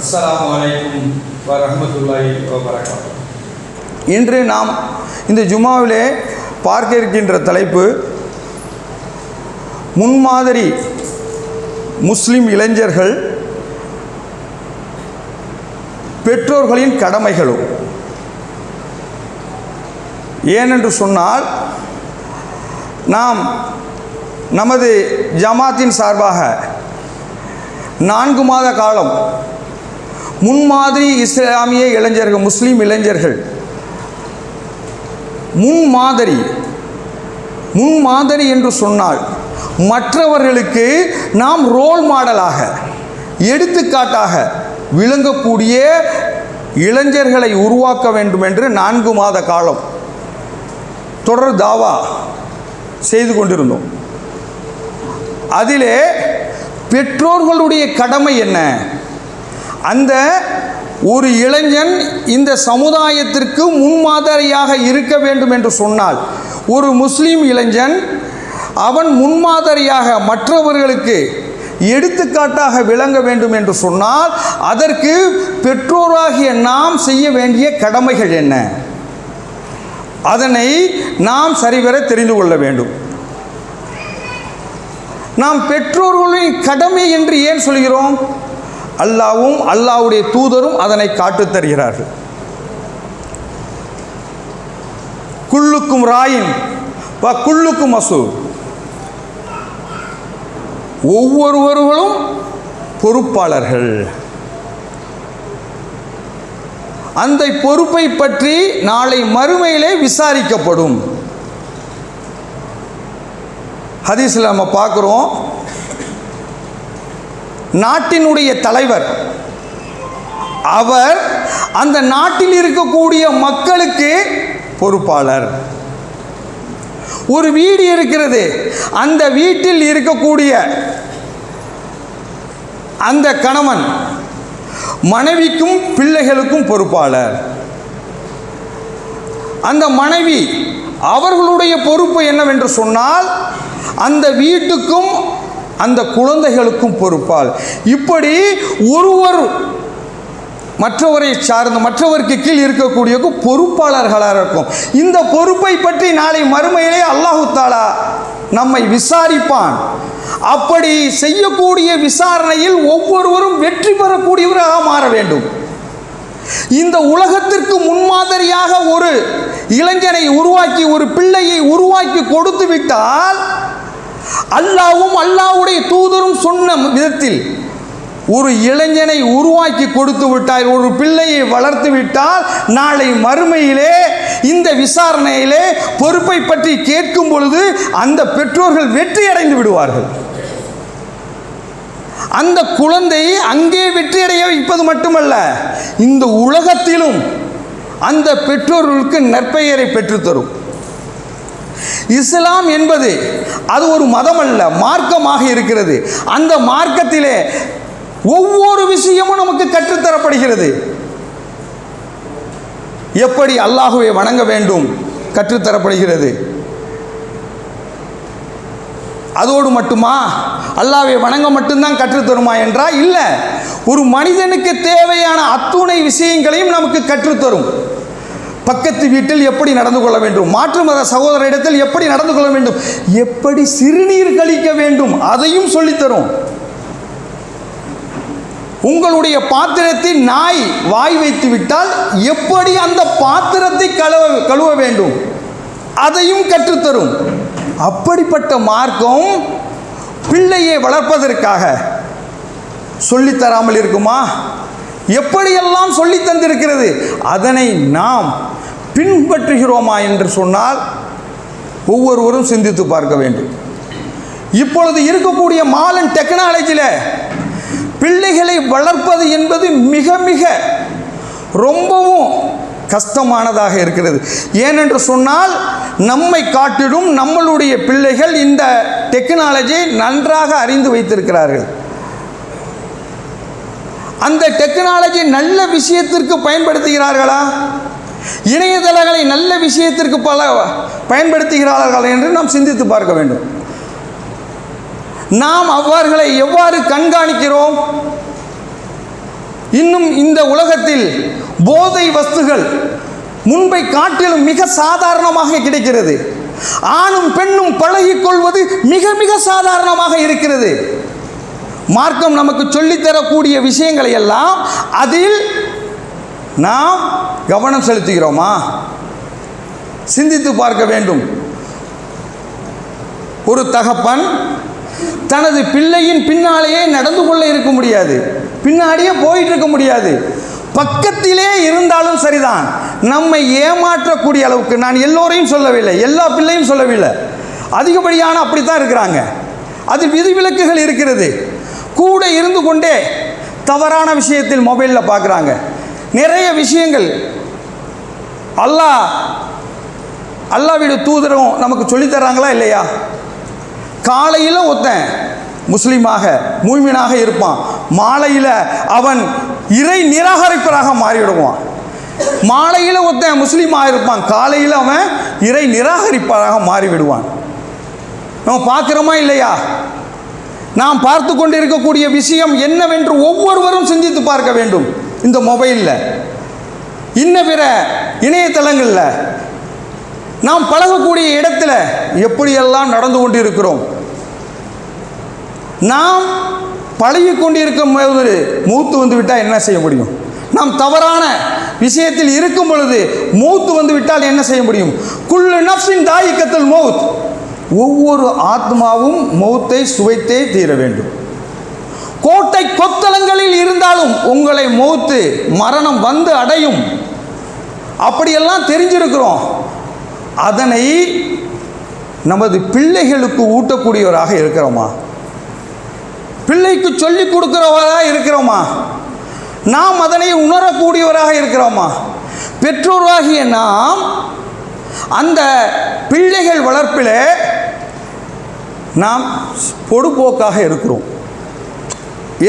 அஸ்ஸலாமு அலைக்கும் வரஹ்மத்துல்லாஹி இன்று நாம் இந்த ஜுமாவிலே பார்க்க இருக்கின்ற தலைப்பு முன்மாதிரி முஸ்லிம் இளைஞர்கள் பெற்றோர்களின் கடமைகளும் ஏனென்று சொன்னால் நாம் நமது ஜமாத்தின் சார்பாக நான்கு மாத காலம் முன்மாதிரி இஸ்லாமிய இளைஞர்கள் முஸ்லீம் இளைஞர்கள். முன்மாதிரி முன்மாதிரி என்று சொன்னால் மற்றவர்களுக்கு நாம் ரோல் மாடலாக எடுத்துக்காட்டாக விளங்கக்கூடிய இளைஞர்களை உருவாக்க வேண்டும் என்று நான்கு மாத காலம் தொடர் தாவா செய்து கொண்டிருந்தோம். அதிலே பெற்றோர்களுடைய கடமை என்ன? அந்த ஒரு இளைஞன் இந்த சமுதாயத்திற்கு முன்மாதிரியாக இருக்க வேண்டும் என்று சொன்னால் ஒரு முஸ்லீம் இளைஞன் அவன் முன்மாதிரியாக மற்றவர்களுக்கு எடுத்துக்காட்டாக விளங்க வேண்டும் என்று சொன்னால் அதற்கு பெற்றோராகிய நாம் செய்ய வேண்டிய கடமைகள் என்ன? அதனை நாம் சரிவர தெரிந்து கொள்ள வேண்டும். நாம் பெற்றோர்களின் கடமை என்று ஏன் சொல்கிறோம்? அல்லாவும் அல்லாவுடைய தூதரும் அதனை காட்டுத் தருகிறார்கள். குள்ளுக்கும் ராயின் ப குல்லுக்கும் மசூர். ஒவ்வொருவர்களும் பொறுப்பாளர்கள். அந்த பொறுப்பை பற்றி நாளை மறுமையிலே விசாரிக்கப்படும். ஹதீஸில் நம்ம பார்க்குறோம் நாட்டினுடைய தலைவர். அவர் அந்த நாட்டில் இருக்கக்கூடிய மக்களுக்கு பொறுப்பாளர். ஒரு வீடு இருக்கிறது. அந்த வீட்டில் இருக்கக்கூடிய அந்த கணவன் மனைவிக்கும் பிள்ளைகளுக்கும் பொறுப்பாளர். அந்த மனைவி அவர்களுடைய பொறுப்பு என்னவென்று சொன்னால் அந்த வீட்டுக்கும் அந்த குழந்தைகளுக்கும் பொறுப்பால். இப்படி ஒருவர் மற்றவரை சார்ந்த மற்றவருக்கு கீழ் இருக்கக்கூடிய பொறுப்பாளர்களாக இருக்கும். இந்த பொறுப்பை பற்றி நாளை மறுமையிலே அல்லாஹு தாலா நம்மை விசாரிப்பான். அப்படி செய்யக்கூடிய விசாரணையில் ஒவ்வொருவரும் வெற்றி பெறக்கூடியவராக மாற வேண்டும். இந்த உலகத்திற்கு முன்மாதிரியாக ஒரு இளைஞனை உருவாக்கி ஒரு பிள்ளையை உருவாக்கி கொடுத்து விட்டால் அல்லாவும் அல்லாவுடைய தூதரும் சொன்ன விதத்தில் ஒரு இளைஞனை உருவாக்கி கொடுத்து விட்டார் ஒரு பிள்ளையை வளர்த்து விட்டால் நாளை மறுமையிலே இந்த விசாரணையிலே பொறுப்பை பற்றி கேட்கும் பொழுது அந்த பெற்றோர்கள் வெற்றி அடைந்து விடுவார்கள். அந்த குழந்தை அங்கே வெற்றியடைய வைப்பது மட்டுமல்ல இந்த உலகத்திலும் அந்த பெற்றோர்களுக்கு நற்பெயரை பெற்றுத்தரும். இஸ்லாம் என்பது அது ஒரு மதம் அல்ல மார்க்கமாக இருக்கிறது. அந்த மார்க்கத்திலே ஒவ்வொரு விஷயமும் நமக்கு கற்றுத்தரப்படுகிறது. எப்படி அல்லாஹுவை வணங்க வேண்டும்? கற்றுத்தரப்படுகிறது. அதோடு மட்டுமா? அல்லாவை வணங்க மட்டும்தான் கற்றுத்தருமா என்றால் இல்லை. ஒரு மனிதனுக்கு தேவையான அத்துணை விஷயங்களையும் நமக்கு கற்றுத்தரும். பக்கத்து வீட்டில் எப்படி நடந்து கொள்ள வேண்டும்? மாற்று மத சகோதரிடத்தில் எப்படி நடந்து கொள்ள வேண்டும்? எப்படி சிறுநீர் கழிக்க வேண்டும்? அதையும் சொல்லித்தரும். உங்களுடைய பாத்திரத்தை நாய் வாய் வைத்து விட்டால் எப்படி அந்த பாத்திரத்தை கழுவ கழுவ வேண்டும்? அதையும் கற்றுத்தரும். அப்படிப்பட்ட மார்க்கம் பிள்ளையை வளர்ப்பதற்காக சொல்லித்தராமல் இருக்குமா? எப்படியெல்லாம் சொல்லி தந்திருக்கிறது? அதனை நாம் பின்பற்றுகிறோமா என்று சொன்னால் ஒவ்வொருவரும் சிந்தித்து பார்க்க வேண்டும். இப்பொழுது இருக்கக்கூடிய மாலன் டெக்னாலஜியில் பிள்ளைகளை வளர்ப்பது என்பது மிக மிக ரொம்பவும் கஷ்டமானதாக இருக்கிறது. ஏனென்று சொன்னால் நம்மை காட்டிடும் நம்மளுடைய பிள்ளைகள் இந்த டெக்னாலஜியை நன்றாக அறிந்து வைத்திருக்கிறார்கள். அந்த டெக்னாலஜி நல்ல விஷயத்திற்கு பயன்படுத்துகிறார்களா? இணையதளங்களை நல்ல விஷயத்திற்கு பல பயன்படுத்துகிறார்கள் என்று நாம் சிந்தித்து பார்க்க வேண்டும். நாம் அவர்களை எவ்வாறு கண்காணிக்கிறோம்? இன்னும் இந்த உலகத்தில் போதை வஸ்துகள் முன்பை காட்டிலும் மிக சாதாரணமாக கிடைக்கிறது. ஆணும் பெண்ணும் பழகிக்கொள்வது மிக மிக சாதாரணமாக இருக்கிறது. மார்க்கம் நமக்கு சொல்லித்தரக்கூடிய விஷயங்களை எல்லாம் அதில் நாம் கவனம் செலுத்துகிறோமா? சிந்தித்து பார்க்க வேண்டும். ஒரு தகப்பன் தனது பிள்ளையின் பின்னாலேயே நடந்து கொள்ள இருக்க முடியாது. பின்னாடியே போயிட்டு இருக்க முடியாது. பக்கத்திலே இருந்தாலும் சரிதான். நம்மை ஏமாற்றக்கூடிய அளவுக்கு நான் எல்லோரையும் சொல்லவில்லை எல்லா பிள்ளையும் சொல்லவில்லை. அதிகப்படியான அப்படித்தான் இருக்கிறாங்க. அதில் விதிவிலக்குகள் இருக்கிறது. கூட இருந்து கொண்டே தவறான விஷயத்தில் மொபைலில் பார்க்குறாங்க நிறைய விஷயங்கள் அல்லாஹ் அல்லாவிட தூதரும் நமக்கு சொல்லித்தராங்களா இல்லையா? காலையில் ஒருத்தன் முஸ்லீமாக மூமினாக இருப்பான். மாலையில் அவன் இறை நிராகரிப்பராக மாறிவிடுவான். மாலையில் ஒருத்தன் முஸ்லீமாக இருப்பான். காலையில் அவன் இறை நிராகரிப்பராக மாறிவிடுவான். நம்ம பார்க்குறோமா இல்லையா? நாம் பார்த்து கொண்டிருக்கக்கூடிய விஷயம் என்னவென்று ஒவ்வொருவரும் சிந்தித்து பார்க்க வேண்டும். இந்த மொபைலில் இன்ன பிற இணையதளங்களில் நாம் பழகக்கூடிய இடத்துல எப்படியெல்லாம் நடந்து கொண்டிருக்கிறோம். நாம் பழகி கொண்டிருக்கும் போது மூத்து வந்து விட்டால் என்ன செய்ய முடியும்? நாம் தவறான விஷயத்தில் இருக்கும் பொழுது மூத்து வந்து விட்டால் என்ன செய்ய முடியும்? குள்ளு நப்சின் தாயிக்கத்தில் மௌத். ஒவ்வொரு ஆத்மாவும் மௌத்தை சுவைத்தே தீர வேண்டும். கோட்டை கொத்தளங்களில் இருந்தாலும் உங்களை மௌத்து மரணம் வந்து அடையும். அப்படியெல்லாம் தெரிஞ்சிருக்கிறோம். அதனை நமது பிள்ளைகளுக்கு ஊட்டக்கூடியவராக இருக்கிறோமா? பிள்ளைக்கு சொல்லிக் கொடுக்கிறவராக இருக்கிறோமா? நாம் அதனை உணரக்கூடியவராக இருக்கிறோமா? பெற்றோராகிய நாம் அந்த பிள்ளைகள் வளர்ப்பில் நாம் பொடுபோக்காக இருக்கிறோம்.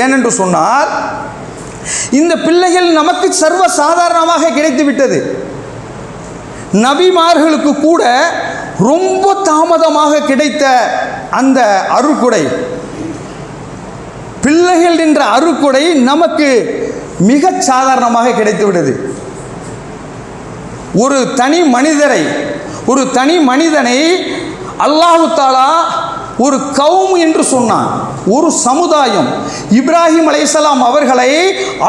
ஏனென்று சொன்னால் இந்த பிள்ளைகள் நமக்கு சர்வ சாதாரணமாக கிடைத்து விட்டது. நபிமார்களுக்கு கூட ரொம்ப தாமதமாக கிடைத்த அந்த அருக்குடை பிள்ளைகள் என்ற அருக்குடை நமக்கு மிக சாதாரணமாக கிடைத்து விட்டது. ஒரு தனி மனிதரை ஒரு தனி மனிதனை அல்லாஹு தாலா ஒரு கவும் என்று சொன்னான். ஒரு சமுதாயம். இப்ராஹிம் அலைசலாம் அவர்களை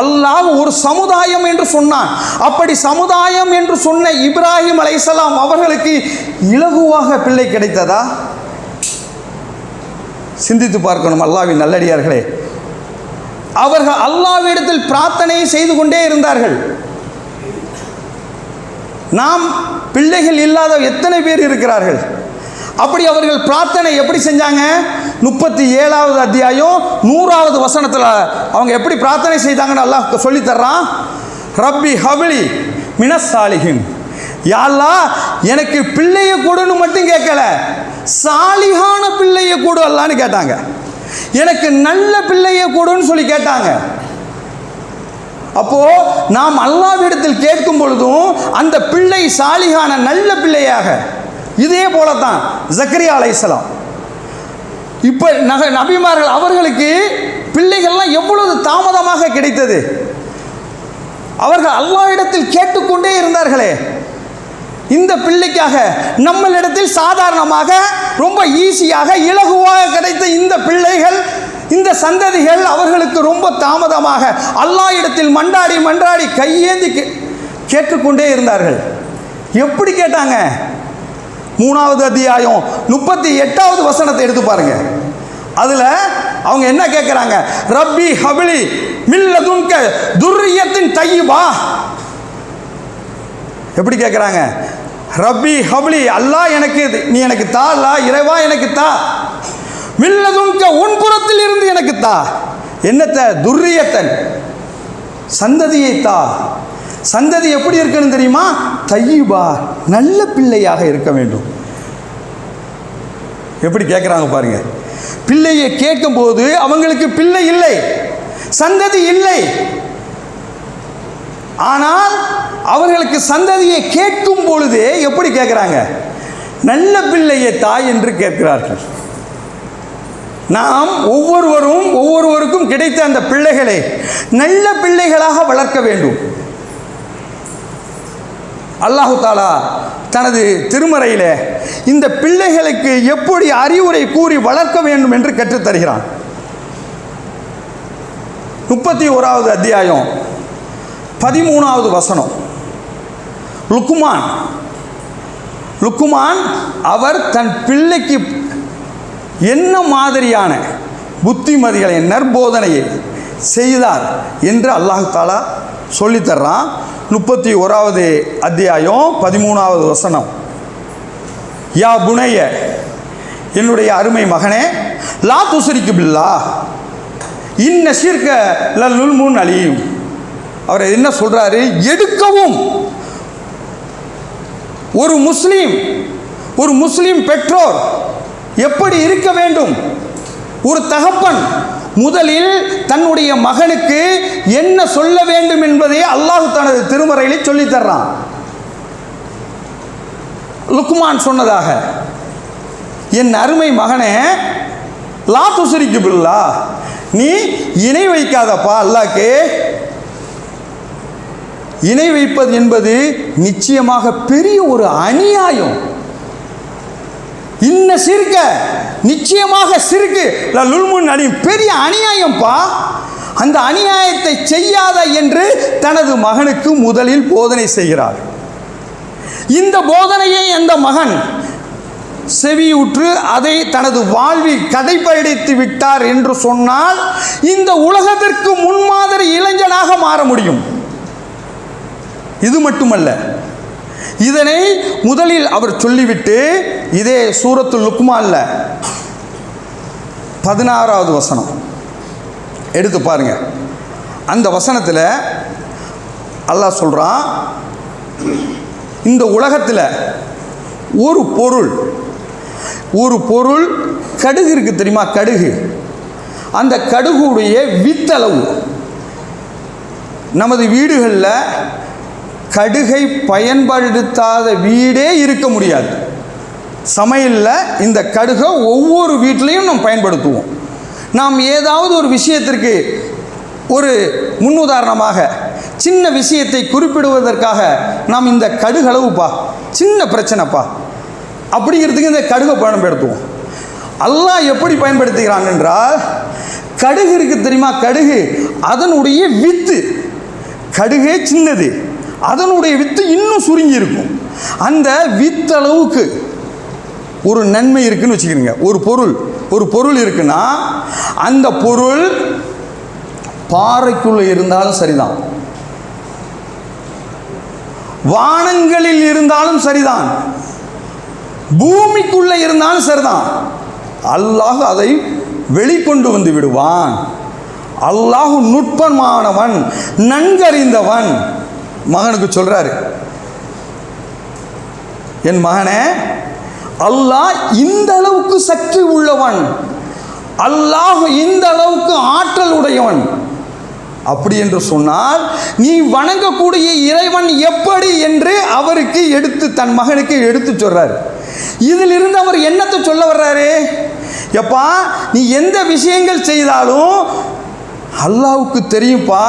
அல்லாஹ் ஒரு சமுதாயம் என்று சொன்னான். அப்படி சமுதாயம் என்று சொன்ன இப்ராஹிம் அலைசலாம் அவர்களுக்கு இலகுவாக பிள்ளை கிடைத்ததா? சிந்தித்து பார்க்கணும் அல்லாவின் நல்லடியார்களே. அவர்கள் அல்லாவிடத்தில் பிரார்த்தனை செய்து கொண்டே இருந்தார்கள். நாம் பிள்ளைகள் இல்லாத எத்தனை பேர் இருக்கிறார்கள்? அப்படி அவர்கள் பிரார்த்தனை எப்படி செஞ்சாங்க? முப்பத்தி ஏழாவது அத்தியாயம் நூறாவது வசனத்தில் அவங்க எப்படி பிரார்த்தனை செய்தாங்கன்னு அல்லாஹ் சொல்லித் தர்றான் ரப்பி ஹபிலி மினசாலிகின் யாழ்லா எனக்கு பிள்ளையை கொடுன்னு மட்டும் கேட்கல. சாலிகான பிள்ளையை கொடு அல்லான்னு கேட்டாங்க. எனக்கு நல்ல பிள்ளையை கொடுன்னு சொல்லி கேட்டாங்க. அப்போ நாம் அல்லாவிடத்தில் கேட்கும் பொழுதும் அந்த பிள்ளை சாலிகான நல்ல பிள்ளையாக இதே போலத்தான் ஜக்கரியா அலைசலாம் இப்போ நக நபிமார்கள் அவர்களுக்கு பிள்ளைகள்லாம் எவ்வளவு தாமதமாக கிடைத்தது? அவர்கள் அல்லாஹ்விடத்தில் கேட்டுக்கொண்டே இருந்தார்களே. இந்த பிள்ளைக்காக நம்மளிடத்தில் சாதாரணமாக ரொம்ப ஈஸியாக இலகுவாக கிடைத்த இந்த பிள்ளைகள் இந்த சந்ததிகள் அவர்களுக்கு ரொம்ப தாமதமாக அல்லாஹ் இடத்தில் மண்டாடி மன்றாடி கையேந்தி கே- கேட்டுக்கொண்டே இருந்தார்கள். எப்படி கேட்டாங்க? மூணாவது அத்தியாயம் முப்பத்தி எட்டாவது வசனத்தை எடுத்து பாருங்க. அதில் அவங்க என்ன கேட்குறாங்க ரப்பி ஹபிலி மில்லதுன்க துர்யத்தின் தையுபா. எப்படி கேட்குறாங்க ரப்பி ஹப்லி அல்லா எனக்கு இது- நீ எனக்கு தா அல்லா இறைவா எனக்கு தா. மில்லதுன்க உன் புறத்தில் இருந்து எனக்கு தா. என்னத்த? துர்ரியத்தன். சந்ததியை தா. சந்ததி எப்படி இருக்கணும் தெரியுமா? தையிபா நல்ல பிள்ளையாக இருக்க வேண்டும். எப்படி கேட்குறாங்க பாருங்க. பிள்ளையை கேட்கும்போது அவங்களுக்கு பிள்ளை இல்லை சந்ததி இல்லை. ஆனால் அவர்களுக்கு சந்ததியை கேட்கும் பொழுதே எப்படி கேட்குறாங்க நல்ல பிள்ளையை தாய் என்று கேட்கிறார்கள். நாம் ஒவ்வொருவரும் ஒவ்வொருவருக்கும் கிடைத்த அந்த பிள்ளைகளை நல்ல பிள்ளைகளாக வளர்க்க வேண்டும். அல்லாஹு தாலா தனது திருமறையில் இந்த பிள்ளைகளுக்கு எப்படி அறிவுரை கூறி வளர்க்க வேண்டும் என்று கற்றுத்தருகிறான். முப்பத்தி ஓராவது அத்தியாயம் பதிமூணாவது வசனம். லுக்குமான் லுக்குமான் அவர் தன் பிள்ளைக்கு என்ன மாதிரியான புத்திமதிகளை நற்போதனையை செய்தார் என்று அல்லாஹு தாலா சொல்லித்தர்றான். முப்பத்தி ஓராவது அத்தியாயம் பதிமூணாவது வசனம். யா புனைய என்னுடைய அருமை மகனே லா துசரிக்கு பில்லா. இன்ன சீர்க்க லல்லுல் அழியும் அவர் என்ன சொல்கிறாரு எடுக்கவும். ஒரு முஸ்லீம் ஒரு முஸ்லீம் பெற்றோர் எப்படி இருக்க வேண்டும்? ஒரு தகப்பன் முதலில் தன்னுடைய மகனுக்கு என்ன சொல்ல வேண்டும் என்பதை அல்லாஹ் தனது திருமறையில் சொல்லி தர்றான். லுக்மான் சொன்னதாக என் அருமை மகனே லா துசுரிக்கு பில்லா நீ இணை வைக்காதப்பா அல்லாக்கு இணை வைப்பது என்பது நிச்சயமாக பெரிய ஒரு அநியாயம். இன்ன சிறுக்க நிச்சயமாக சிறுக்கு. லுல்முன் அணி பெரிய அநியாயம்ப்பா அந்த அநியாயத்தை செய்யாத என்று தனது மகனுக்கு முதலில் போதனை செய்கிறார். இந்த போதனையை அந்த மகன் செவியுற்று அதை தனது வாழ்வில் கடைபிடித்து விட்டார் என்று சொன்னால் இந்த உலகத்திற்கு முன்மாதிரி இளைஞனாக மாற முடியும். இது மட்டுமல்ல இதனை முதலில் அவர் சொல்லிவிட்டு இதே சூரத்து லுக்மான்ல பதினாறாவது வசனம். எடுத்து பாருங்க. அந்த வசனத்தில் அல்லாஹ் சொல்கிறான் இந்த உலகத்தில் ஒரு பொருள் ஒரு பொருள் கடுகு இருக்குது தெரியுமா? கடுகு. அந்த கடுகுடைய வித்தளவு. நமது வீடுகளில் கடுகை பயன்படுத்தாத வீடே இருக்க முடியாது. சமையலில் இந்த கடுகை ஒவ்வொரு வீட்லேயும் நாம் பயன்படுத்துவோம். நாம் ஏதாவது ஒரு விஷயத்திற்கு ஒரு முன்னுதாரணமாக சின்ன விஷயத்தை குறிப்பிடுவதற்காக நாம் இந்த கடுகளவுப்பா சின்ன பிரச்சனைப்பா அப்படிங்கிறதுக்கு இந்த கடுகை பயன்படுத்துவோம். அல்லாஹ் எப்படி பயன்படுத்துகிறான் என்றால் கடுகு இருக்குது தெரியுமா? கடுகு அதனுடைய வித்து. கடுகே சின்னது. அதனுடைய வித்து இன்னும் சுருங்கி இருக்கும். அந்த வித்தளவுக்கு ஒரு நன்மை இருக்குன்னு வச்சுக்கிறீங்க ஒரு பொருள் ஒரு பொருள் இருக்குன்னா அந்த பொருள் பாறைக்குள்ளே இருந்தாலும் சரிதான். வானங்களில் இருந்தாலும் சரிதான். பூமிக்குள்ளே இருந்தாலும் சரிதான். அல்லாஹ் அதை வெளிக்கொண்டு வந்து விடுவான். அல்லாஹு நுட்பமானவன் நன்கறிந்தவன். மகனுக்கு சொல்கிறாரு என் மகனே அல்லாஹ் இந்த அளவுக்கு சக்தி உள்ளவன். அல்லாஹ் இந்த அளவுக்கு ஆற்றல் உடையவன். அப்படி என்று சொன்னால் நீ வணங்கக்கூடிய இறைவன் எப்படி என்று அவருக்கு எடுத்து தன் மகனுக்கு எடுத்து சொல்றாரு. இதிலிருந்து அவர் என்னத்தை சொல்ல வர்றாரு? எப்பா நீ எந்த விஷயங்கள் செய்தாலும் அல்லாவுக்கு தெரியும்ப்பா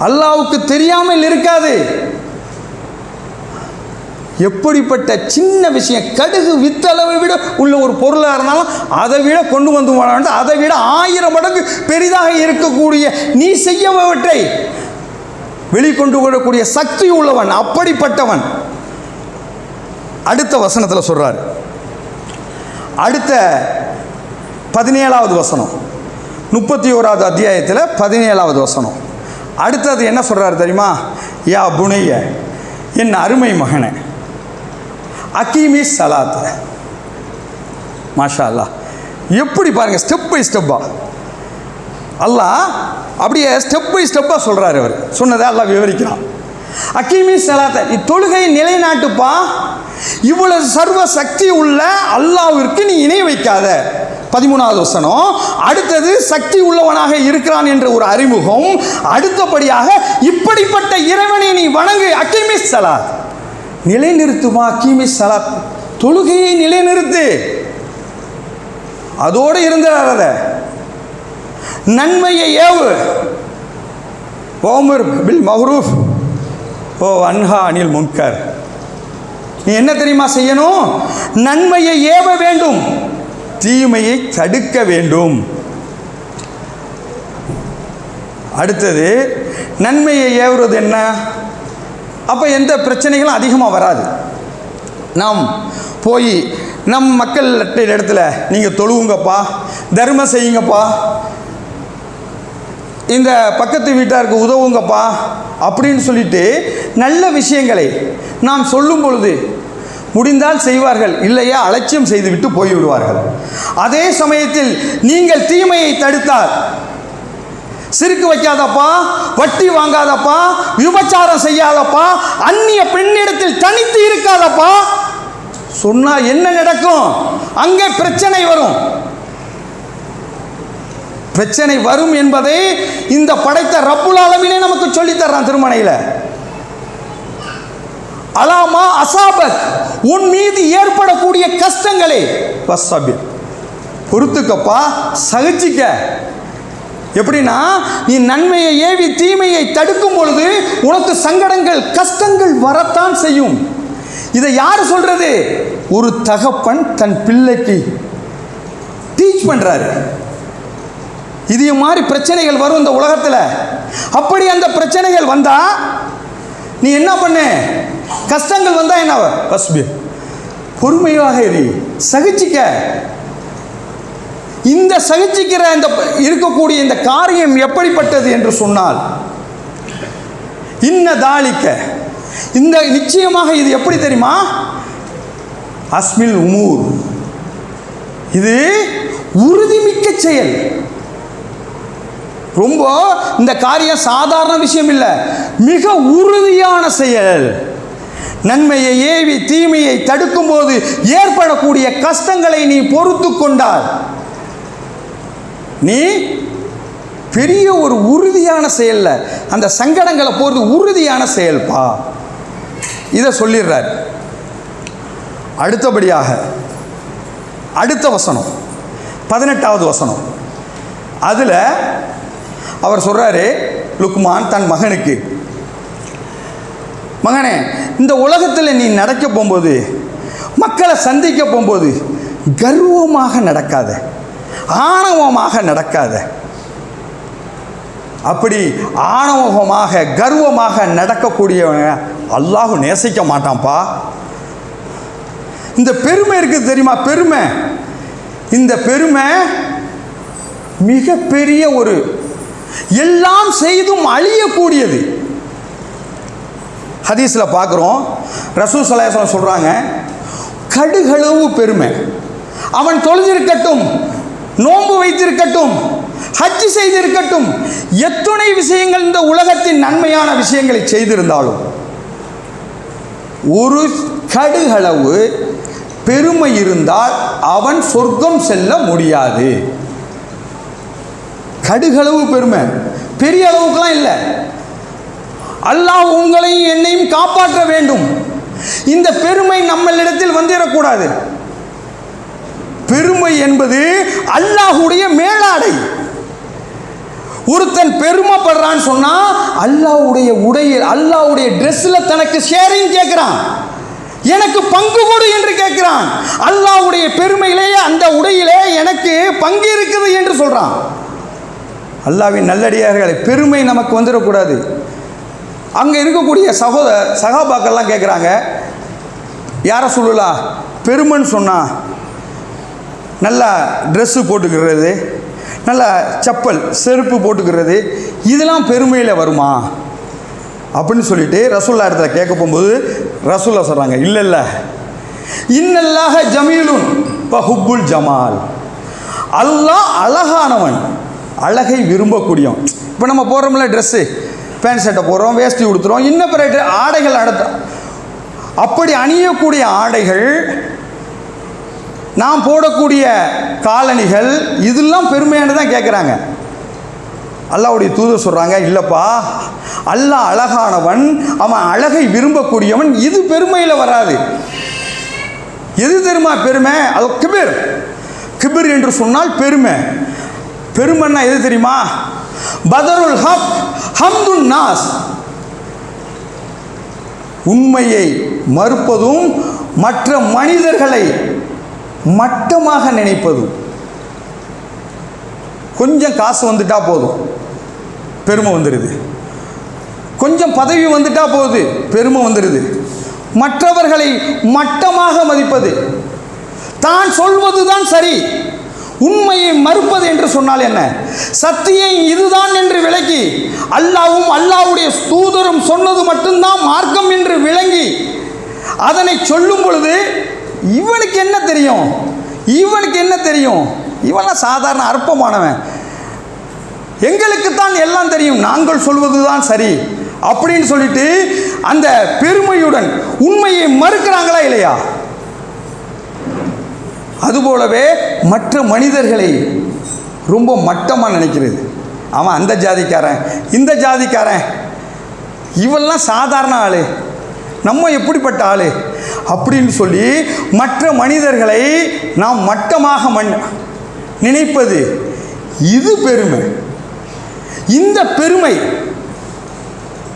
அல்லாவுக்கு தெரியாமல் இருக்காது. எப்படிப்பட்ட சின்ன விஷயம் கடுகு வித்தளவை விட உள்ள ஒரு பொருளாக இருந்தாலும் அதை விட கொண்டு வந்து வாழ்ந்து அதை விட ஆயிரம் மடங்கு பெரிதாக இருக்கக்கூடிய நீ செய்யவற்றை வெளிக்கொண்டு வரக்கூடிய சக்தி உள்ளவன் அப்படிப்பட்டவன். அடுத்த வசனத்தில் சொல்கிறார் அடுத்த பதினேழாவது வசனம். முப்பத்தி ஓராவது அத்தியாயத்தில் பதினேழாவது வசனம். அடுத்தது என்ன சொல்கிறார் தெரியுமா? யா புனைய என் அருமை மகனை அக்கீமி சலாத் மாஷா அல்லாஹ் எப்படி பாருங்கள் ஸ்டெப் பை ஸ்டெப்பா அல்லாஹ் அப்படியே ஸ்டெப் பை ஸ்டெப்பாக சொல்கிறாரு அவர் சொன்னதை அல்லா விவரிக்கிறான். அக்கீமி சலாத்தை இத்தொழுகை நிலைநாட்டுப்பா. இவ்வளவு சர்வ சக்தி உள்ள அல்லாவிற்கு நீ இணை வைக்காத. பதிமூணாவது வசனம் அடுத்தது சக்தி உள்ளவனாக இருக்கிறான் என்ற ஒரு அறிமுகம் அடுத்தபடியாக இப்படிப்பட்ட இறைவனை நீ வணங்கு அக்கிமி சலாத் நிலைநிறுத்துமா அக்கிமி சலாத் தொழுகையை நிலைநிறுத்து. அதோடு இருந்துடாத நன்மையை ஏவு. ஓமர் பில் மஹ்ரூஃப். ஓ அன்ஹா அனில் முன்கர். நீ என்ன தெரியுமா செய்யணும்? நன்மையை ஏவ வேண்டும். தீமையை தடுக்க வேண்டும். அடுத்தது நன்மையை ஏவுறது என்ன? அப்போ எந்த பிரச்சனைகளும் அதிகமாக வராது. நாம் போய் நம் மக்கள் இடத்துல நீங்கள் தொழுவுங்கப்பா தர்மம் செய்யுங்கப்பா இந்த பக்கத்து வீட்டாருக்கு உதவுங்கப்பா அப்படின்னு சொல்லிட்டு நல்ல விஷயங்களை நாம் சொல்லும் பொழுது முடிந்தால் செய்வார்கள் இல்லையா அலட்சியம் செய்துவிட்டு போய்விடுவார்கள். அதே சமயத்தில் நீங்கள் தீமையை தடுத்தால் சிறுக்கு வைக்காதப்பா வட்டி வாங்காதப்பா விபச்சாரம் செய்யாதப்பா அந்நிய பெண்ணிடத்தில் தனித்து இருக்காதப்பா சொன்னா என்ன நடக்கும்? அங்கே பிரச்சனை வரும். பிரச்சனை வரும் என்பதை இந்த படைத்த ரப்புல் அளவிலே நமக்கு சொல்லித் தர்றான் திருமணையில். அலாமா அசாபத் உன் மீது ஏற்படக்கூடிய கஷ்டங்களே. வசபிர் பொறுத்துக்கப்பா சகிச்சிக்க. எப்படின்னா நீ நன்மையை ஏவி தீமையை தடுக்கும் பொழுது உனக்கு சங்கடங்கள் கஷ்டங்கள் வரத்தான் செய்யும். இதை யார் சொல்றது? ஒரு தகப்பன் தன் பிள்ளைக்கு டீச் பண்றாரு. இது மாதிரி பிரச்சனைகள் வரும் இந்த உலகத்தில். அப்படி அந்த பிரச்சனைகள் வந்தால் நீ என்ன பண்ண? கஷ்டங்கள் வந்தால் என்ன? பஸ்பி பொறுமையாக இரு. சகிச்சிக்க. இந்த சகிச்சிக்கிற இந்த இருக்கக்கூடிய இந்த காரியம் எப்படிப்பட்டது என்று சொன்னால் இன்ன தாளிக்க இந்த நிச்சயமாக இது எப்படி தெரியுமா? அஸ்மில் உமூர். இது உறுதிமிக்க செயல். ரொம்ப இந்த காரியம் சாதாரண விஷயம் இல்லை. மிக உறுதியான செயல். நன்மையை ஏவி தீமையை தடுக்கும் போது ஏற்படக்கூடிய கஷ்டங்களை நீ பொறுத்து கொண்டால். நீ பெரிய ஒரு உறுதியான செயலில். அந்த சங்கடங்களை போகிறது உறுதியான செயல்பா. இதை சொல்லிடுறார். அடுத்தபடியாக அடுத்த வசனம். பதினெட்டாவது வசனம். அதில் அவர் சொல்கிறாரு லுக்மான் தன் மகனுக்கு. மகனே இந்த உலகத்தில் நீ நடக்க போகும்போது மக்களை சந்திக்க போகும்போது கர்வமாக நடக்காத ஆணவமாக நடக்காத. அப்படி ஆணவமாக கர்வமாக நடக்கக்கூடியவங்க அல்லாஹு நேசிக்க மாட்டான்ப்பா. இந்த பெருமை இருக்குது தெரியுமா? பெருமை. இந்த பெருமை மிகப்பெரிய ஒரு எல்லாம் செய்தும் அழியக்கூடியது. ஹதீஸில் பார்க்குறோம் ரசூ சலாசலம் சொல்கிறாங்க கடுகளவு பெருமை. அவன் தொழுதிருக்கட்டும் நோன்பு வைத்திருக்கட்டும் ஹஜ் செய்திருக்கட்டும் எத்துணை விஷயங்கள் இந்த உலகத்தின் நன்மையான விஷயங்களை செய்திருந்தாலும் ஒரு கடுகளவு பெருமை இருந்தால் அவன் சொர்க்கம் செல்ல முடியாது. கடுகளவு பெருமை. பெரிய அளவுக்குலாம் இல்லை. அல்லாஹ் உங்களையும் என்னையும் காப்பாற்ற வேண்டும். இந்த பெருமை நம்மளிடத்தில் வந்துடக்கூடாது பெருமை என்பது அல்லாஹுடைய மேலாடை. ஒருத்தன் பெருமைப்படுறான்னு சொன்னா அல்லாஹ்வுடைய உடையில் அல்லாவுடைய ட்ரெஸ்ஸில் தனக்கு ஷேரிங் கேட்குறான் எனக்கு பங்கு கொடு என்று கேட்கிறான் அல்லாவுடைய பெருமையிலே அந்த உடையிலே எனக்கு பங்கு இருக்குது என்று சொல்றான். அல்லாவின் நல்லடியார்களை பெருமை நமக்கு வந்துடக்கூடாது. அங்கே இருக்கக்கூடிய சகோதர சகாபாக்கள்லாம் கேட்குறாங்க யாரை சொல்லலாம் பெருமைன்னு சொன்னா நல்லா ட்ரெஸ்ஸு போட்டுக்கிறது நல்லா செப்பல் செருப்பு போட்டுக்கிறது இதெல்லாம் பெருமையில் வருமா? அப்படின்னு சொல்லிட்டு ரசுல்லா இடத்துல கேட்க போகும்போது ரசுல்லா சொல்கிறாங்க இல்லை இல்லை. இன்னல்லாக ஜமீலுன் ஹுப்புல் ஜமால். அல்லாஹ் அழகானவன். அழகை விரும்பக்கூடியவன். இப்போ நம்ம போடுறோம்ல ட்ரெஸ்ஸு பேண்ட் ஷர்ட்டை போடுறோம் வேஷ்டி உடுத்துறோம் இன்னும் பிற ஆடைகள் அடுத்த அப்படி அணியக்கூடிய ஆடைகள் நாம் போடக்கூடிய காலணிகள் இதெல்லாம் பெருமையானு தான் கேட்குறாங்க அல்லாவுடைய தூதர் சொல்கிறாங்க இல்லைப்பா அல்லாஹ் அழகானவன் அவன் அழகை விரும்பக்கூடியவன் இது பெருமையில் வராது. எது தெரியுமா பெருமை? அது கிபிர் கிபிர் என்று சொன்னால் பெருமை. பெருமைன்னா எது தெரியுமா? பதருல் ஹப் ஹம்துன் நாஸ். உண்மையை மறுப்பதும் மற்ற மனிதர்களை மட்டமாக நினைப்பதும். கொஞ்சம் காசு வந்துட்டா போதும் பெருமை வந்துடுது கொஞ்சம் பதவி வந்துட்டா போகுது பெருமை வந்துடுது மற்றவர்களை மட்டமாக மதிப்பது. தான் சொல்வதுதான் சரி. உண்மையை மறுப்பது என்று சொன்னால் என்ன? சத்தியம் இதுதான் என்று விளக்கி அல்லாவும் அல்லாவுடைய தூதரும் சொன்னது மட்டும்தான் மார்க்கம் என்று விளங்கி அதனை சொல்லும் பொழுது இவனுக்கு என்ன தெரியும்? இவனுக்கு என்ன தெரியும்? இவெல்லாம் சாதாரண அற்பமானவன். எங்களுக்குத்தான் எல்லாம் தெரியும் நாங்கள் சொல்வது தான் சரி அப்படின்னு சொல்லிட்டு அந்த பெருமையுடன் உண்மையை மறுக்கிறாங்களா இல்லையா? அதுபோலவே மற்ற மனிதர்களை ரொம்ப மட்டமாக நினைக்கிறது. அவன் அந்த ஜாதிக்காரன் இந்த ஜாதிக்காரன். இவெல்லாம் சாதாரண ஆள். நம்ம எப்படிப்பட்ட ஆள்? அப்படின்னு சொல்லி மற்ற மனிதர்களை நாம் மட்டமாக மண் நினைப்பது இது பெருமை. இந்த பெருமை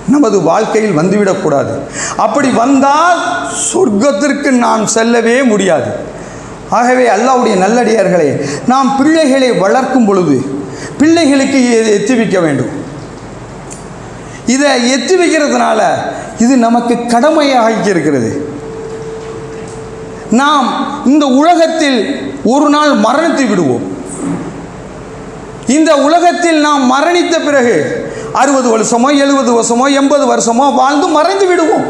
நமது வாழ்க்கையில் வந்துவிடக்கூடாது. அப்படி வந்தால் சொர்க்கத்திற்கு நாம் செல்லவே முடியாது. ஆகவே அல்லாவுடைய நல்லடியார்களே நாம் பிள்ளைகளை வளர்க்கும் பொழுது பிள்ளைகளுக்கு இதை எத்தி வைக்க வேண்டும். இதை எத்தி வைக்கிறதுனால இது நமக்கு கடமையாக இருக்கிறது. நாம் இந்த உலகத்தில் ஒரு நாள் மரணித்து விடுவோம். இந்த உலகத்தில் நாம் மரணித்த பிறகு அறுபது வருஷமோ எழுபது வருஷமோ எண்பது வருஷமோ வாழ்ந்து மறைந்து விடுவோம்.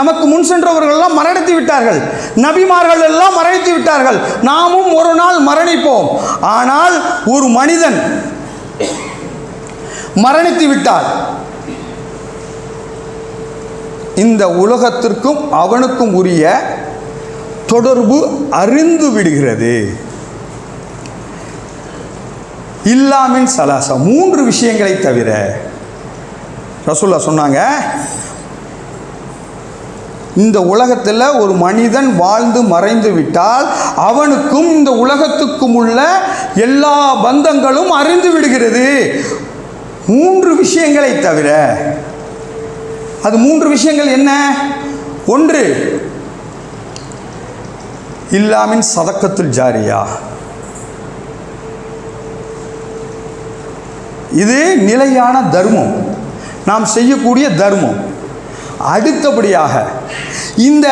நமக்கு முன் சென்றவர்கள் எல்லாம் மரணித்து விட்டார்கள். நபிமார்கள் எல்லாம் மரணித்து விட்டார்கள். நாமும் ஒரு நாள் மரணிப்போம். ஆனால் ஒரு மனிதன் மரணித்து விட்டார். இந்த உலகத்திற்கும் அவனுக்கும் உரிய தொடர்பு அறிந்து விடுகிறது. இல்லாமின் சலாசா மூன்று விஷயங்களை தவிர ரசூல்லா சொன்னாங்க இந்த உலகத்தில் ஒரு மனிதன் வாழ்ந்து மறைந்து விட்டால் அவனுக்கும் இந்த உலகத்துக்கும் உள்ள எல்லா பந்தங்களும் அறிந்து விடுகிறது. மூன்று விஷயங்களை தவிர அது மூன்று விஷயங்கள் என்ன? ஒன்று இல்லாமின் சதக்கத்துல் ஜாரியா. இது நிலையான தர்மம். நாம் செய்யக்கூடிய தர்மம். அடுத்தபடியாக இந்த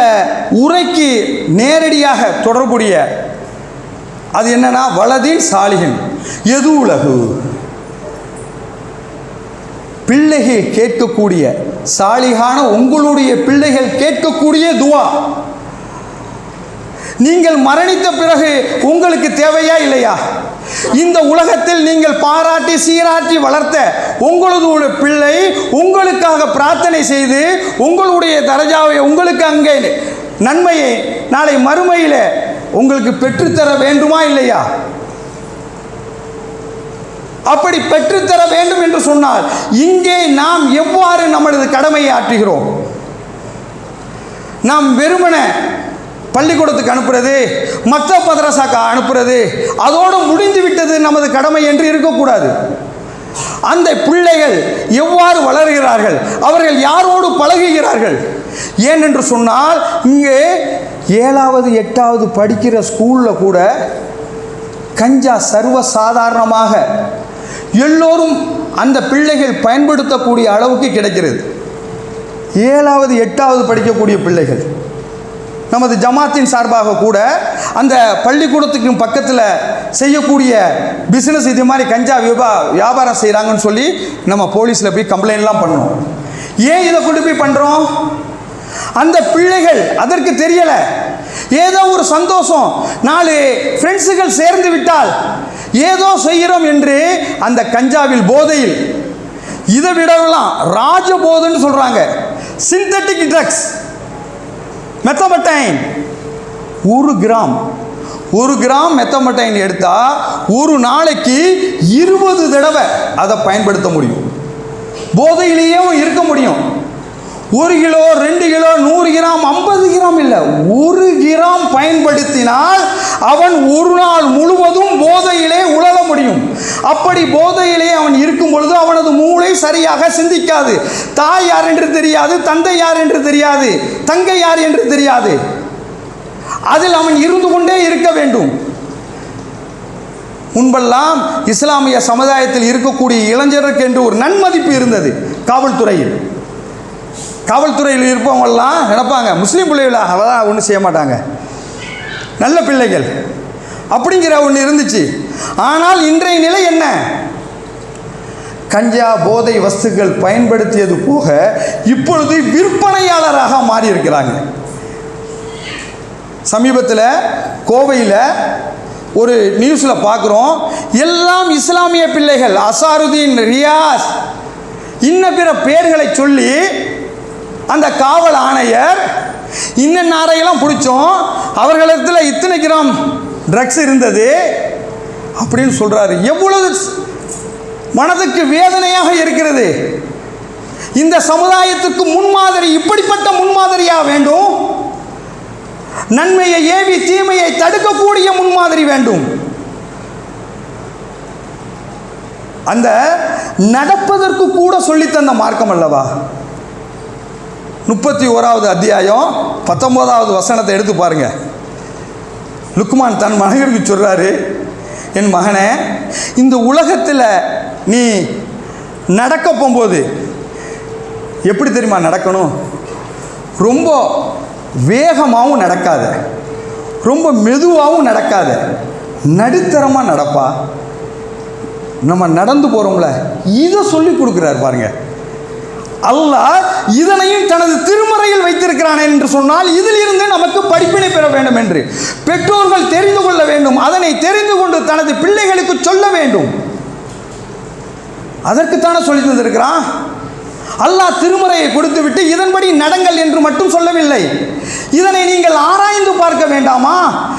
உரைக்கு நேரடியாக தொடர்புடைய அது என்னன்னா வலதின் சாலிகன் எது உலகு? பிள்ளைகள் கேட்கக்கூடிய சாலிகான உங்களுடைய பிள்ளைகள் கேட்கக்கூடிய துவா. நீங்கள் மரணித்த பிறகு உங்களுக்கு தேவையா இல்லையா? இந்த உலகத்தில் நீங்கள் பாராட்டி சீராட்டி வளர்த்த உங்களது பிள்ளை உங்களுக்காக பிரார்த்தனை செய்து உங்களுடைய தரஜாவை உங்களுக்கு அங்கே நன்மையை நாளை மறுமையில் உங்களுக்கு பெற்றுத்தர வேண்டுமா இல்லையா? அப்படி பெற்றுத்தர வேண்டும் என்று சொன்னால் இங்கே நாம் எவ்வாறு நமது கடமையை ஆற்றுகிறோம்? நாம் வெறுமனே பள்ளிக்கூடத்துக்கு அனுப்புறது மற்ற மதரசாக்கு அனுப்புறது அதோடு முடிந்து விட்டது நமது கடமை என்று இருக்கக்கூடாது. அந்த பிள்ளைகள் எவ்வாறு வளர்கிறார்கள் அவர்கள் யாரோடு பழகுகிறார்கள்? ஏனென்று சொன்னால் இங்கே ஏழாவது எட்டாவது படிக்கிற ஸ்கூலில் கூட கஞ்சா சர்வ சாதாரணமாக எல்லோரும் அந்த பிள்ளைகள் பயன்படுத்தக்கூடிய அளவுக்கு கிடைக்கிறது. ஏழாவது எட்டாவது படிக்கக்கூடிய பிள்ளைகள். நமது ஜமாத்தின் சார்பாக கூட அந்த பள்ளிக்கூடத்துக்கு பக்கத்தில் செய்யக்கூடிய பிஸ்னஸ் இது மாதிரி கஞ்சா விபா வியாபாரம் செய்கிறாங்கன்னு சொல்லி நம்ம போலீஸில் போய் கம்ப்ளைண்ட்லாம் பண்ணோம் ஏன் இதை கொண்டு போய் பண்ணுறோம் அந்த பிள்ளைகள் அதற்கு தெரியலை. ஏதோ ஒரு சந்தோஷம். நாலு ஃப்ரெண்ட்ஸுகள் சேர்ந்து விட்டால் ஏதோ செய்கிறோம் என்று அந்த கஞ்சாவில் போதையில். இதை விடலாம் ராஜபோதன்னு சொல்கிறாங்க சிந்தட்டிக் ட்ரக்ஸ் மெத்தமட்டைன் ஒரு கிராம். ஒரு கிராம் மெத்தமட்டைன் எடுத்தால் ஒரு நாளைக்கு இருபது தடவை அதை பயன்படுத்த முடியும். போதையிலேயும் இருக்க முடியும். ஒரு கிலோ ரெண்டு கிலோ நூறு கிராம் ஐம்பது கிராம் இல்லை ஒரு கிராம் பயன்படுத்தினால் அவன் ஒரு நாள் முழுவதும் போதையிலே உழல முடியும். அப்படி போதையிலே அவன் இருக்கும் பொழுது அவனது மூளை சரியாக சிந்திக்காது. தாய் யார் என்று தெரியாது தந்தை யார் என்று தெரியாது தங்கை யார் என்று தெரியாது. அதில் அவன் இருந்து கொண்டே இருக்க வேண்டும். முன்பெல்லாம் இஸ்லாமிய சமுதாயத்தில் இருக்கக்கூடிய இளைஞருக்கு என்று ஒரு நன்மதிப்பு இருந்தது காவல்துறையில். காவல்துறையில் இருப்பவங்கெல்லாம் நினைப்பாங்க முஸ்லீம் பிள்ளைகளா அவதான் ஒன்றும் செய்ய மாட்டாங்க. நல்ல பிள்ளைகள். அப்படிங்கிற ஒன்று இருந்துச்சு. ஆனால் இன்றைய நிலை என்ன? கஞ்சா போதை வஸ்துக்கள் பயன்படுத்தியது போக இப்பொழுது விற்பனையாளராக மாறி இருக்கிறாங்க சமீபத்தில் கோவையில் ஒரு நியூஸில் பார்க்குறோம் எல்லாம் இஸ்லாமிய பிள்ளைகள் அசாருதீன் ரியாஸ் இன்ன பிற பெயர்களை சொல்லி அந்த காவல் ஆணையர் இன்ன நாரையெல்லாம் பிடிச்சோம். அவர்களிடத்தில் இத்தனை கிராம் ட்ரக்ஸ் இருந்தது அப்படின்னு சொல்கிறாரு எவ்வளவு மனதுக்கு வேதனையாக இருக்கிறது. இந்த சமுதாயத்துக்கு முன்மாதிரி இப்படிப்பட்ட முன்மாதிரியாக வேண்டும்? நன்மையை ஏவி தீமையை தடுக்கக்கூடிய முன்மாதிரி வேண்டும். அந்த நடப்பதற்கு கூட சொல்லித்தந்த மார்க்கம் அல்லவா? முப்பத்தி ஓராவது அத்தியாயம் பத்தொன்பதாவது வசனத்தை எடுத்து பாருங்க. லுக்மான் தன் மகனுக்கு சொல்றாரு என் மகனே இந்த உலகத்தில் நீ நடக்க போகும்போது எப்படி தெரியுமா நடக்கணும்? ரொம்ப வேகமாகவும் நடக்காத ரொம்ப மெதுவாகவும் நடக்காத நடுத்தரமாக நடப்பா. நம்ம நடந்து போகிறோம்ல இதை சொல்லி கொடுக்குறாரு பாருங்கள் அல்லாஹ் இதனையும் தனது திருமறையில் வைத்திருக்கிறான் என்று சொன்னால் இதிலிருந்து நமக்கு படிப்பினை பெற வேண்டும் என்று. பெற்றோர்கள் தெரிந்து கொள்ள வேண்டும். அதனை தெரிந்து கொண்டு தனது பிள்ளைகளுக்கு சொல்ல வேண்டும். அதற்குத்தானே சொல்லி தந்திருக்கிறான்? அல்லாஹ் திருமறையை கொடுத்துவிட்டு இதன்படி நடங்கள் என்று மட்டும் சொல்லவில்லை. இதனை நீங்கள் ஆராய்ந்து பார்க்க வேண்டாமா?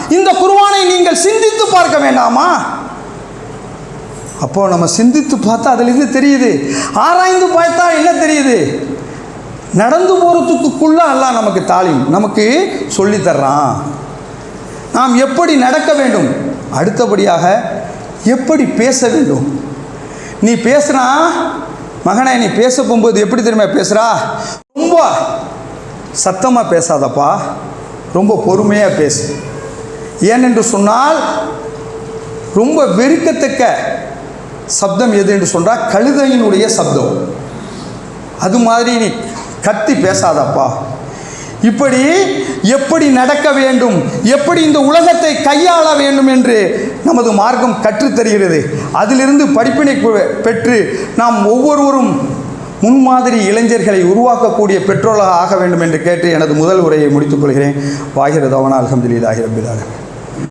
இந்த குருவானை நீங்கள் சிந்தித்து பார்க்க வேண்டாமா? அப்போ நம்ம சிந்தித்து பார்த்தா அதிலிருந்து தெரியுது. ஆராய்ந்து பார்த்தா என்ன தெரியுது? நடந்து போகிறதுக்குள்ளே எல்லாம் நமக்கு தாலிம் நமக்கு சொல்லித் தர்றான் நாம் எப்படி நடக்க வேண்டும்? அடுத்தபடியாக எப்படி பேச வேண்டும்? நீ பேசுனா மகனே நீ பேச போகும்போது எப்படி தெரியுமா பேசுகிறா ரொம்ப சத்தமாக பேசாதப்பா. ரொம்ப பொறுமையாக பேசு. ஏனென்று சொன்னால் ரொம்ப வெறுக்கத்தக்க சப்தம் எது என்று சொன்னால் கழுதையினுடைய சப்தம். அது மாதிரி நீ கத்தி பேசாதப்பா. இப்படி எப்படி நடக்க வேண்டும் எப்படி இந்த உலகத்தை கையாள வேண்டும் என்று நமது மார்க்கம் கற்றுத்தருகிறது அதிலிருந்து படிப்பினை பெற்று நாம் ஒவ்வொருவரும் முன்மாதிரி இளைஞர்களை உருவாக்கக்கூடிய பெற்றோராக ஆக வேண்டும் என்று கேட்டு எனது முதல் உரையை முடித்துக் கொள்கிறேன். வாகிறது அவனால் அலமதுல்லாஹி ரபிலாக